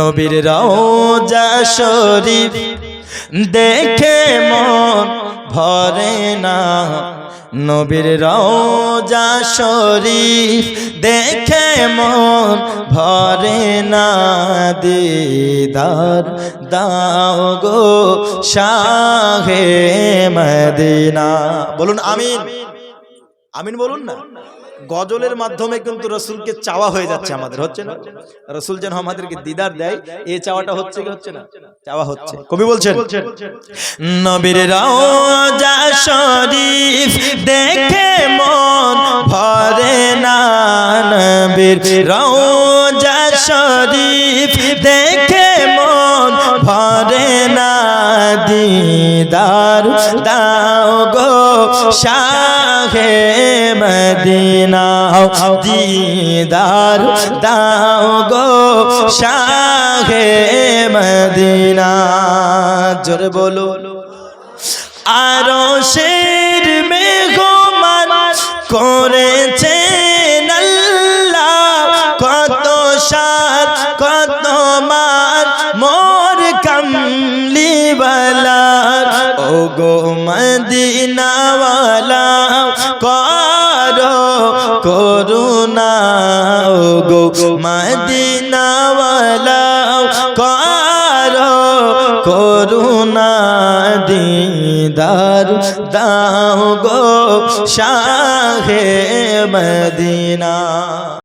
নবীর রওজা শরীফ দেখে মন ভরে না। নবীর রওজা শরীফ দেখে মন ভরে না। দিদার দাও গো শাহে মদিনা। বলুন আমিন। আমিন বলুন না। গজলের মাধ্যমে কিন্তু রসুলকে চাওয়া হয়ে যাচ্ছে আমাদের, হচ্ছে না? রসুল যেন আমাদেরকে দিদার দেয় এই চাওয়াটা হচ্ছে কি হচ্ছে না? চাওয়া হচ্ছে। কবি বলছেন, নবীর রওজা শরীফ দেখে মন ভরে না, নবীর রওজা শরীফ দেখে মন ভরে না দিদার দাও গো শাহে মদিনা দিদার দাও গো শাহে মদিনা জোরে বলো। আরও শের মেঘমান করেছে আল্লাহ, কত সাত গো মদিনাওয়ালা করো করুণা। গো মদিনাওয়ালা করো করুণা। দিদার দাও গো শাহে মদিনা।